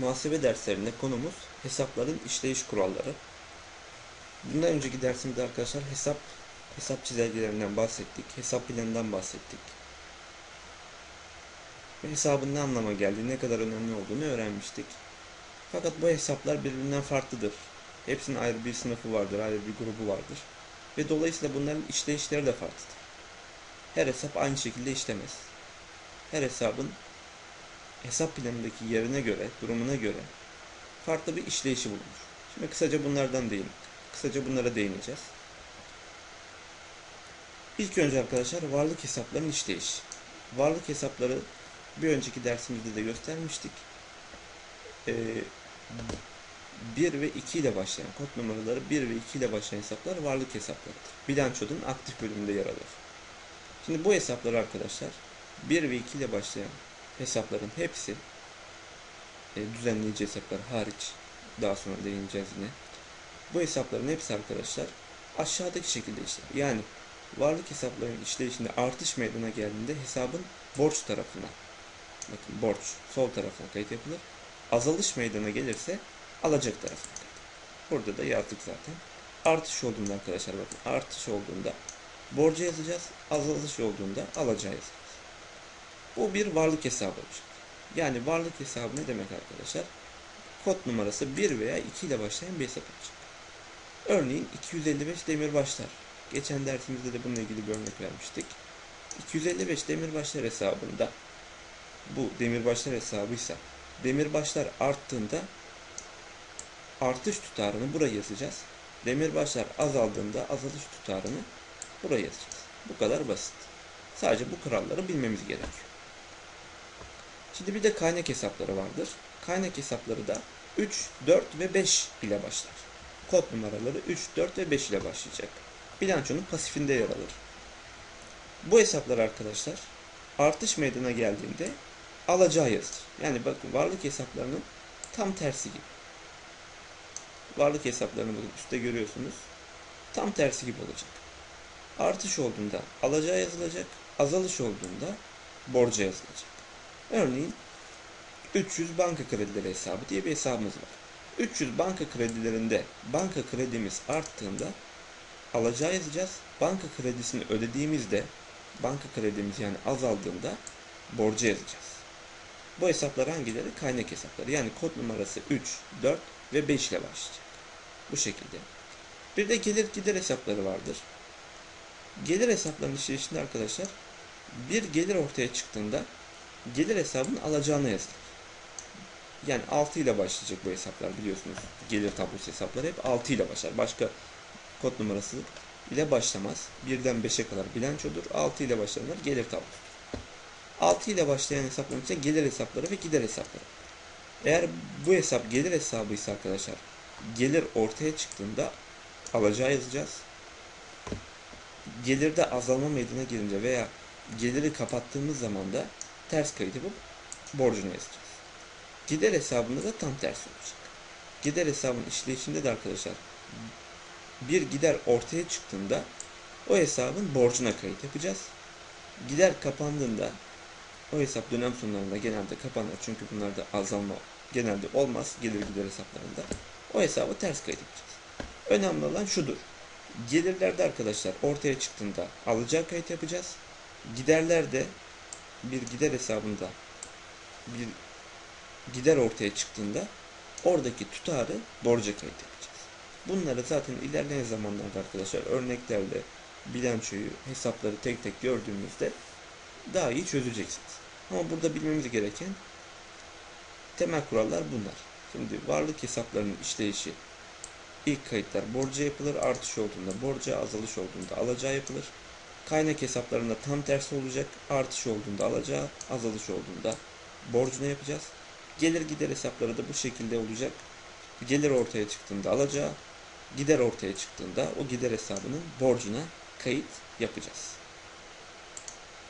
Muhasebe derslerinde konumuz hesapların işleyiş kuralları. Bundan önceki dersimizde arkadaşlar hesap hesap çizelgelerinden bahsettik, hesap planından bahsettik. Ve hesabın ne anlama geldiği, ne kadar önemli olduğunu öğrenmiştik. Fakat bu hesaplar birbirinden farklıdır. Hepsinin ayrı bir sınıfı vardır, ayrı bir grubu vardır. Ve dolayısıyla bunların işleyişleri de farklıdır. Her hesap aynı şekilde işlemez. Her hesabın hesap planındaki yerine göre, durumuna göre farklı bir işleyişi bulunur. Şimdi kısaca bunlardan değin. Kısaca bunlara değineceğiz. İlk önce arkadaşlar varlık hesaplarının işleyişi. Varlık hesapları bir önceki dersimizde de göstermiştik. Ee, 1 ve 2 ile başlayan kod numaraları 1 ve 2 ile başlayan hesaplar varlık hesaplarıdır. Bilançonun aktif bölümünde yer alır. Şimdi bu hesaplar arkadaşlar 1 ve 2 ile başlayan hesapların hepsi e, düzenleyici hesaplar hariç daha sonra değineceğiz yine. Bu hesapların hepsi arkadaşlar aşağıdaki şekilde işler. Yani varlık hesaplarının işleyişinde artış meydana geldiğinde hesabın borç tarafına bakın borç sol tarafına kayıt yapılır. Azalış meydana gelirse alacak tarafına kayıt. Burada da yazdık zaten. Artış olduğunda arkadaşlar bakın artış olduğunda borcu yazacağız. Azalış olduğunda alacağı yazacağız. Bu bir varlık hesabı olacak. Yani varlık hesabı ne demek arkadaşlar? Kod numarası 1 veya 2 ile başlayan bir hesap olacak. Örneğin 255 demirbaşlar. Geçen dersimizde de bununla ilgili bir örnek vermiştik. 255 demirbaşlar hesabında bu demirbaşlar hesabıysa demirbaşlar arttığında artış tutarını buraya yazacağız. Demirbaşlar azaldığında azalış tutarını buraya yazacağız. Bu kadar basit. Sadece bu kuralları bilmemiz gerekiyor. Şimdi bir de kaynak hesapları vardır. Kaynak hesapları da 3, 4 ve 5 ile başlar. Kod numaraları 3, 4 ve 5 ile başlayacak. Bilançonun pasifinde yer alır. Bu hesaplar arkadaşlar artış meydana geldiğinde alacağı yazılır. Yani bakın varlık hesaplarının tam tersi gibi. Varlık hesaplarını bakın üstte görüyorsunuz. Tam tersi gibi olacak. Artış olduğunda alacağı yazılacak. Azalış olduğunda borca yazılacak. Örneğin 300 banka kredileri hesabı diye bir hesabımız var. 300 banka kredilerinde banka kredimiz arttığında alacağı yazacağız. Banka kredisini ödediğimizde banka kredimiz yani azaldığında borca yazacağız. Bu hesaplar hangileri? Kaynak hesapları. Yani kod numarası 3, 4 ve 5 ile başlayacak. Bu şekilde. Bir de gelir gider hesapları vardır. Gelir hesaplarının işleyişinde arkadaşlar bir gelir ortaya çıktığında gelir hesabının alacağına yazılır. Yani 6 ile başlayacak bu hesaplar biliyorsunuz. Gelir tablosu hesapları hep 6 ile başlar. Başka kod numarası ile başlamaz. 1'den 5'e kadar bilançodur. 6 ile başlayanlar gelir tablosudur. 6 ile başlayan hesapların ise gelir hesapları ve gider hesapları. Eğer bu hesap gelir hesabı ise arkadaşlar gelir ortaya çıktığında alacağı yazacağız. Gelirde azalma meydana gelince veya geliri kapattığımız zaman da ters kayıt yapıp borcunu yazacağız. Gider hesabında da tam tersi olacak. Gider hesabın işleyişinde de arkadaşlar bir gider ortaya çıktığında o hesabın borcuna kayıt yapacağız. Gider kapandığında o hesap dönem sonlarında genelde kapanır. Çünkü bunlarda azalma genelde olmaz gelir gider hesaplarında. O hesabı ters kayıt yapacağız. Önemli olan şudur. Gelirlerde arkadaşlar ortaya çıktığında alacağı kayıt yapacağız. Giderlerde bir gider hesabında bir gider ortaya çıktığında oradaki tutarı borca yapacağız. Bunları zaten ilerleyen zamanlarda arkadaşlar örneklerle bilançoyu, hesapları tek tek gördüğümüzde daha iyi çözeceksiniz. Ama burada bilmemiz gereken temel kurallar bunlar. Şimdi varlık hesaplarının işleyişi ilk kayıtlar borca yapılır, artış olduğunda borca, azalış olduğunda alacağı yapılır. Kaynak hesaplarında tam tersi olacak. Artış olduğunda alacağı, azalış olduğunda borcunu yapacağız. Gelir gider hesapları da bu şekilde olacak. Gelir ortaya çıktığında alacağı, gider ortaya çıktığında o gider hesabının borcuna kayıt yapacağız.